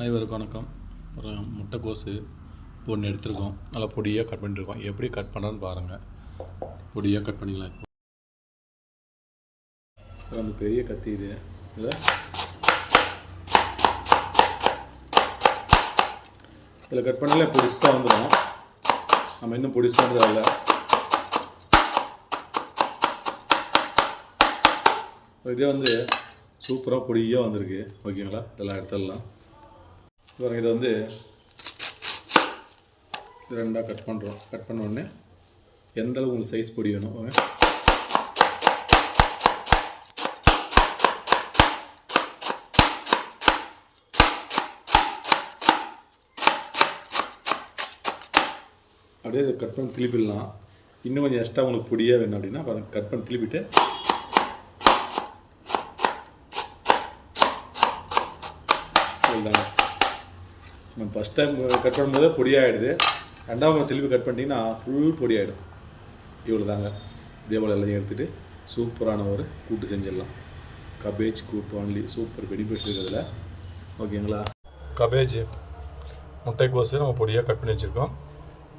அனைவருக்கும் வணக்கம். ஒரு முட்டைக்கோசு ஒன்று எடுத்திருக்கோம். நல்லா பொடியாக கட் பண்ணிட்டுருக்கோம். எப்படி கட் பண்ணுறான்னு பாருங்கள் பொடியாக கட் பண்ணிக்கலாம் இப்போ. இது அந்த பெரிய கத்தி இது. இதில் இதில் கட் பண்ணல பொடிசாக வந்துடும் நம்ம இன்னும் பொடிசாக இல்லை இதே வந்து சூப்பராக பொடியாக வந்திருக்கு. ஓகேங்களா? இதெல்லாம் எடுத்துடலாம். இதை வந்து ரெண்டாக கட் பண்ணுறோம் கட் பண்ண உடனே எந்த அளவு உங்களுக்கு சைஸ் பொடி வேணும் அப்படியே இதை கட் பண்ணி திருப்பிடலாம். இன்னும் கொஞ்சம் எக்ஸ்ட்ரா உங்களுக்கு பொடியாக வேணும் அப்படின்னா பாருங்க கட் பண்ணி திருப்பிட்டு இதுதாங்க நம்ம ஃபஸ்ட் டைம் கட் பண்ணும்போது பொடியாகிடுது ரெண்டாவது திருப்பி கட் பண்ணிட்டீங்கன்னா ஃபுல் பொடியாகிடும் இவ்வளோ தாங்க இதே போல் எல்லாத்தையும் எடுத்துகிட்டு சூப்பரான ஒரு கூட்டு செஞ்சிடலாம். கபேஜ் கூட்டு ஒன்லி சூப்பர் பெனிஃபிட்ஸ் இருக்கிறதுல ஓகேங்களா? கபேஜ் முட்டைக்கோசு நம்ம பொடியாக கட் பண்ணி வச்சுருக்கோம்.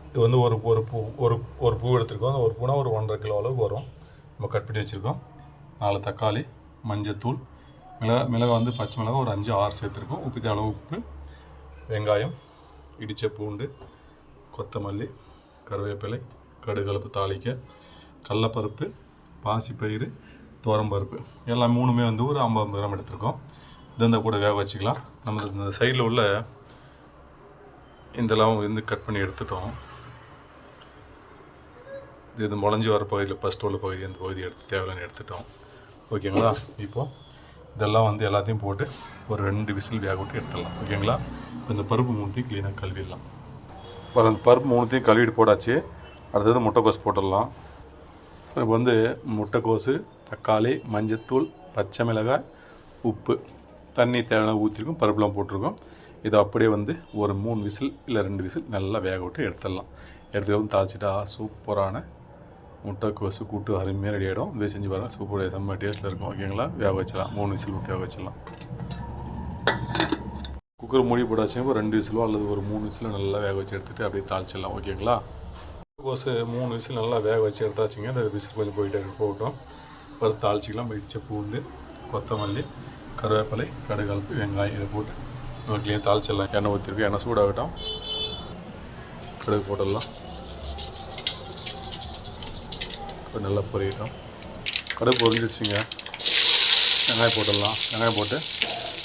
இது வந்து ஒரு ஒரு பூ ஒரு ஒரு பூ எடுத்துருக்கோம். அந்த ஒரு பூனா ஒரு ஒன்றரை கிலோ அளவுக்கு வரும். நம்ம கட் பண்ணி வச்சுருக்கோம். நாலு தக்காளி மஞ்சத்தூள் மிளகா மிளகா வந்து பச்சை மிளகா ஒரு அஞ்சு ஆறு சேர்த்துருக்கோம். உப்பு தேவை உப்பு வெங்காயம் இடித்த பூண்டு கொத்தமல்லி கருவேப்பிலை கடுகலப்பு தாளிக்க கடலப்பருப்பு பாசிப்பயிறு துவரம்பருப்பு. எல்லாம் மூணுமே வந்து ஒரு ஐம்பது கிராம் எடுத்திருக்கோம். இது இந்த கூட வேக வச்சுக்கலாம். நம்ம இந்த சைடில் உள்ள இதெல்லாம் வந்து கட் பண்ணி எடுத்துட்டோம். இது இது முளைஞ்சி வர பகுதியில் ஃபஸ்ட்டு உள்ள பகுதி அந்த பகுதி எடுத்து தேவையான எடுத்துட்டோம். ஓகேங்களா? இப்போது இதெல்லாம் வந்து எல்லாத்தையும் போட்டு ஒரு ரெண்டு விசில் வேக விட்டு எடுத்துடலாம். ஓகேங்களா? இப்போ இந்த பருப்பு மூணுத்தையும் க்ளீனாக கழுவிடலாம். இப்போ அந்த பருப்பு மூணுத்தையும் கழுவிட்டு போட்டாச்சு. அடுத்தது முட்டைக்கோஸ் போட்டுடலாம். இப்போ வந்து முட்டைக்கோஸு தக்காளி மஞ்சத்தூள் பச்சை மிளகாய் உப்பு. தண்ணி தேவையான ஊற்றிருக்கும் பருப்புலாம் போட்டிருக்கோம். இதை அப்படியே வந்து ஒரு மூணு விசில் இல்லை ரெண்டு விசில் நல்லா வேக விட்டு எடுத்துடலாம். எடுத்து தாளிச்சிட்டா சூப்பரான முட்டைக்கோசு கூட்டு அருமையாக ரெடி ஆகிடும் இதை செஞ்சு பாருங்கள் சூப்பர் செம்ம டேஸ்ட்டில் இருக்கும். ஓகேங்களா? வேக வச்சிடலாம். மூணு விசில் விட்டு வேக வச்சிடலாம். குக்கர் மூடி போட்டாச்சும் ஒரு ரெண்டு விசிலோ அல்லது ஒரு மூணு விசிலோ நல்லா வேக வச்சு எடுத்துகிட்டு அப்படியே தாளிச்சிடலாம். ஓகேங்களா? கோஸ் மூணு விசில் நல்லா வேக வச்சு எடுத்தாச்சுங்க. அந்த விசில் கொஞ்சம் போயிட்டே போட்டோம் அப்புறம் தாளிச்சிக்கலாம். இடிச்ச பூண்டு கொத்தமல்லி கருவேப்பிலை கடுகலப்பு வெங்காயம் இதை போட்டு நம்ம க்ளீன் தாளிச்சிடலாம். எண்ணெய் ஊற்றிருக்கு எண்ணெய் சூடாகட்டும். கடுகு போட்டுடலாம். நல்லா பொரியட்டும். கடுகு பொரிஞ்சிடுச்சுங்க வெங்காயம் போட்டுடலாம். வெங்காயம் போட்டு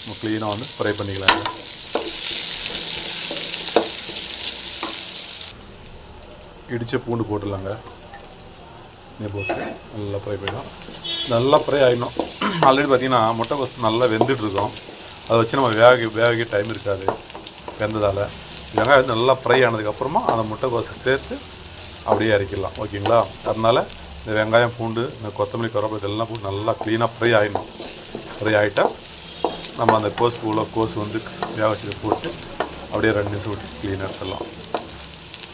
நம்ம க்ளீனாக வந்து ஃப்ரை பண்ணிக்கலாம் இடித்த பூண்டு போட்டுடலாங்க. இதை போட்டு நல்லா ஃப்ரை பண்ணிடும் நல்லா ஃப்ரை ஆகிடும் ஆல்ரெடி பார்த்தீங்கன்னா முட்டை கொசு நல்லா வெந்துட்டுருக்கோம் அதை வச்சு நம்ம வேக வேக டைம் இருக்காது. வெந்ததால். வெங்காயம் வந்து நல்லா ஃப்ரை ஆனதுக்கப்புறமா அந்த முட்டை கோசை சேர்த்து அப்படியே இறக்கிடலாம். ஓகேங்களா? அதனால் இந்த வெங்காயம் பூண்டு இந்த கொத்தமல்லி கருவேப்பிலை இதெல்லாம் போட்டு நல்லா க்ளீனாக ஃப்ரை ஆகிடணும் ஃப்ரை ஆகிட்டா நம்ம அந்த கோஸ் பூவில் கோஸ் வந்து வேக வச்சு போட்டு அப்படியே ரெண்டு நிமிஷம் விட்டு க்ளீனாக எடுத்துடலாம்.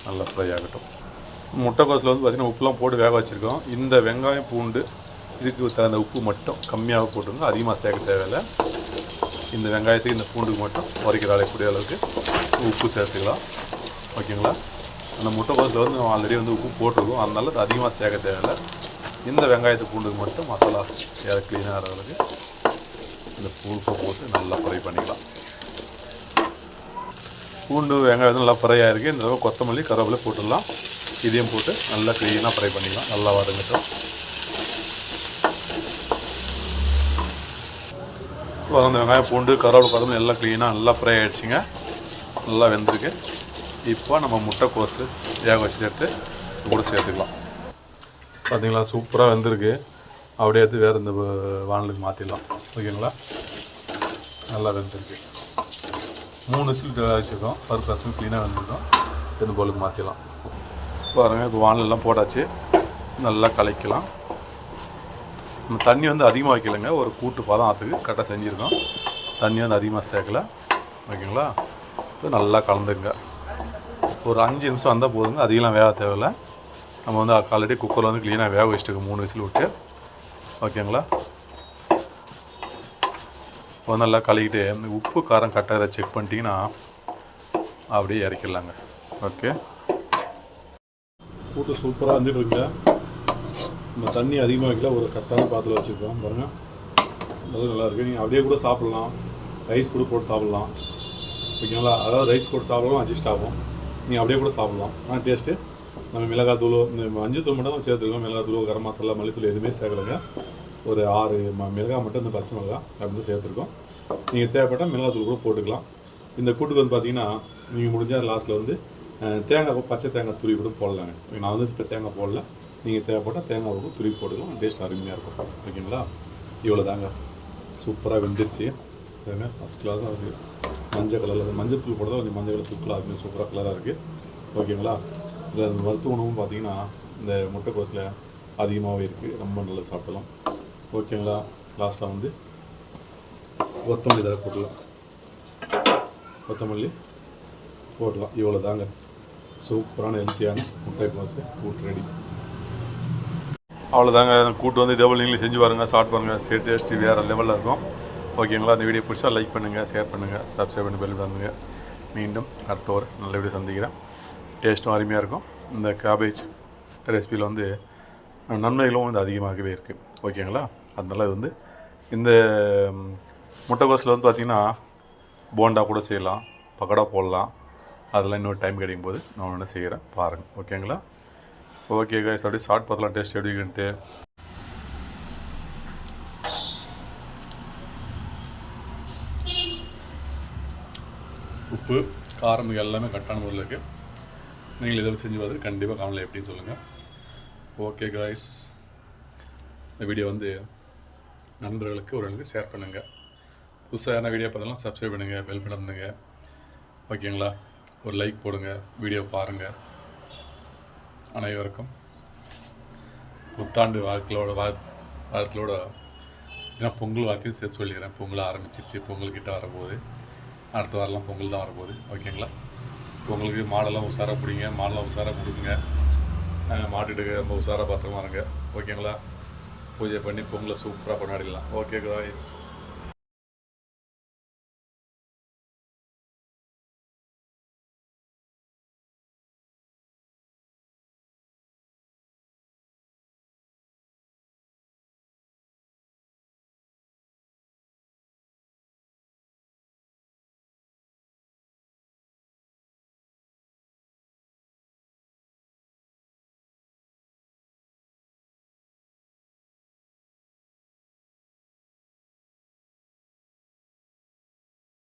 நல்லா ஃப்ரை ஆகட்டும். முட்டைக்கோஸில் வந்து பார்த்திங்கன்னா உப்புலாம் போட்டு வேக வச்சுருக்கோம். இந்த வெங்காயம் பூண்டு இதுக்கு தகுந்த உப்பு மட்டும் கம்மியாக போட்டுருங்க அதிகமாக சேர்க்க தேவையில்லை. இந்த வெங்காயத்துக்கு இந்த பூண்டுக்கு மட்டும் உரைக்கிற அழைக்கூடிய அளவுக்கு உப்பு சேர்த்துக்கலாம். ஓகேங்களா? அந்த முட்டைக்கோஸில் வந்து ஆல்ரெடி வந்து உப்பு போட்டிருக்கோம். அதனால அது அதிகமாக சேர்க்க தேவையில்லை. இந்த வெங்காயத்து பூண்டுக்கு மட்டும் மசாலா ஏற க்ளீனாக அளவுக்கு இந்த பூப்பை போட்டு நல்லா ஃப்ரை பண்ணிக்கலாம். பூண்டு வெங்காயம் நல்லா ஃப்ரை ஆகிருக்கு இந்த தடவை கொத்தமல்லி கருவேப்பிலை போட்டுடலாம். இதையும் போட்டு நல்லா க்ளீனாக ஃப்ரை பண்ணிக்கலாம். நல்லா வதங்கட்டும். வதந்த வெங்காயம் பூண்டு கருவேப்பிலை கொத்தமல்லி எல்லாம் க்ளீனாக நல்லா ஃப்ரை ஆகிடுச்சிங்க நல்லா வெந்திருக்கு. இப்போ நம்ம முட்டைக்கோஸு வேக வச்சு சேர்த்து கூட சேர்த்துக்கலாம். பார்த்தீங்களா சூப்பராக வெந்திருக்கு. அப்படியே எடுத்து வேறு இந்த வானலுக்கு மாற்றிடலாம் ஓகேங்களா? நல்லா வெந்திருக்கு. மூணு விசில் வேக வச்சுருக்கோம் பருப்பு ரசம் க்ளீனாக வெந்திருக்கோம். இந்த போலுக்கு மாற்றிடலாம் பாருங்கள் இப்போ வானலெல்லாம் போட்டாச்சு. நல்லா கலைக்கலாம். நம்ம தண்ணி வந்து அதிகமாக வைக்கலைங்க. ஒரு கூட்டு பதம் ஆற்றுக்கு கரெக்டாக செஞ்சுருக்கோம். தண்ணி வந்து அதிகமாக சேர்க்கல. ஓகேங்களா? இப்போ நல்லா கலந்துங்க ஒரு அஞ்சு நிமிஷம் வந்தால் போதுங்க. அதிகம்லாம் வேக தேவையில்ல. நம்ம வந்து ஆல்ரெடி குக்கரில் வந்து க்ளீனாக வேக வச்சுட்டு மூணு விசில் விட்டு. ஓகேங்களா? இப்போ நல்லா கழுவிட்டு இந்த உப்பு காரம் கரெக்டாக செக் பண்ணிட்டீங்கன்னா அப்படியே இறக்கிடலாங்க. ஓகே? கூட்டு சூப்பராக வந்துட்டு இருக்குங்க நம்ம தண்ணி அதிகமாக வைக்கல ஒரு கரெக்டான பாத்திரம் வச்சுருக்கோம். பாருங்கள் அது நல்லா நீங்கள் அப்படியே கூட சாப்பிட்லாம். ரைஸ் கூட போட்டு சாப்பிட்லாம். ஓகேங்களா? அதாவது ரைஸ் போட்டு சாப்பிடலாம் அட்ஜஸ்ட் ஆகும். நீங்கள் அப்படியே கூட சாப்பிட்லாம். ஆனால் டேஸ்ட்டு நம்ம மிளகாய் தூள் இந்த மஞ்சள் தூள் மட்டும் தான் சேர்த்துருக்கோம். மிளகாய் தூள் கரம் மசாலா மல்லித்தூள் எதுவுமே சேர்க்கலைங்க. ஒரு ஆறு ம மிளகாய் மட்டும் இந்த பச்சை மிளகாய் அப்படின்னு சேர்த்துருக்கோம். நீங்கள் தேவைப்பட்டால் மிளகாய் தூள் கூட போட்டுக்கலாம். இந்த கூட்டுக்கு வந்து பார்த்தீங்கன்னா நீங்கள் முடிஞ்சால் லாஸ்ட்டில் வந்து தேங்காய் பச்சை தேங்காய் துருவி கூட போடலாங்க நான் வந்து இப்போ தேங்காய் போடல. நீங்கள் தேவைப்பட்டால் தேங்காய் கூட துருவி போட்டுக்கலாம். டேஸ்ட் அருமையாக இருக்கும். ஓகேங்களா? இவ்வளோ தாங்க சூப்பராக வெந்துருச்சு. பாருங்க ஃபஸ்ட் கிளாஸாக இருக்குது மஞ்சள் கலரில் மஞ்சள் தூள் போடுறதா கொஞ்சம் மஞ்சள் கலர் தூக்கலாக இருக்குது சூப்பராக கலராக இருக்குது ஓகேங்களா? இதில் அந்த மருத்துவ உணவும் பார்த்தீங்கன்னா இந்த முட்டைக்கோஸில் அதிகமாகவே இருக்குது ரொம்ப நல்லா சாப்பிடலாம். ஓகேங்களா? லாஸ்ட்டாக வந்து கொத்தமல்லி தர போட்டுக்கலாம். கொத்தமல்லி போடலாம் இவ்வளோ தாங்க சூப்பரான ஹெல்த்தியான முட்டை முட்டைக்கோஸு கூட்டு ரெடி அவ்வளோதாங்க கூட்டு வந்து டபுள் நீங்களே செஞ்சு பாருங்கள் சாப்பிட்டு பாருங்கள் சே டேஸ்ட்டு வேறு லெவலில் இருக்கும். ஓகேங்களா அந்த வீடியோ பிடிச்சா லைக் பண்ணுங்கள் ஷேர் பண்ணுங்கள் சப்ஸ்கிரைப் பண்ணி பெல் பண்ணுங்க மீண்டும் அடுத்த ஒரு நல்ல வீடியோ சந்திக்கிறேன். டேஸ்ட்டும் அருமையாக இருக்கும். இந்த கேபேஜ் ரெசிபியில் வந்து நன்மைகளும் வந்து அதிகமாகவே இருக்குது ஓகேங்களா அதனால இது வந்து இந்த முட்டை முட்டைக்கோஸில் வந்து பார்த்திங்கன்னா போண்டா கூட செய்யலாம் பக்கோடா போடலாம். அதெல்லாம் இன்னொரு டைம் கிடைக்கும் போது நான் ஒன்று செய்கிறேன் பாருங்கள் ஓகேங்களா ஓகே கைஸ் அப்படியே ஷார்ட் பார்த்தலாம் டேஸ்ட் எப்படி உப்பு காரம் இது எல்லாமே கரெக்டான முறையில் இருக்குது நீங்கள் இதை செஞ்சு பார்த்துட்டு கண்டிப்பாக காணல எப்படின்னு சொல்லுங்கள் ஓகே கைஸ் இந்த வீடியோ வந்து நண்பர்களுக்கு ஒருவங்களுக்கு ஷேர் பண்ணுங்கள் புதுசாக என்ன வீடியோ பார்த்தாலும் சப்ஸ்கிரைப் பண்ணுங்கள் பெல் பண்ணுங்க ஓகேங்களா ஒரு லைக் போடுங்க வீடியோ பாருங்கள் அனைவருக்கும் புத்தாண்டு வாழ்க்கையோட வா வாழ்த்தலோட இதெல்லாம் பொங்கல் வார்த்தையும் சேர்த்து சொல்லிடுறேன் பொங்கல் ஆரம்பிச்சிருச்சு பொங்கல் கிட்ட வரப்போகுது. அடுத்த வாரம்லாம் பொங்கல் தான் வரப்போகுது ஓகேங்களா பொங்கலுக்கு மாடெல்லாம் உஷாராக பிடிங்க மாடெல்லாம் உஷாராக கொடுங்க மாட்டுட்டு ரொம்ப உஷாராக பத்திரமா இருங்க ஓகேங்களா பூஜை பண்ணி பொங்கலை சூப்பராக கொண்டாடிடலாம் ஓகே காய்ஸ்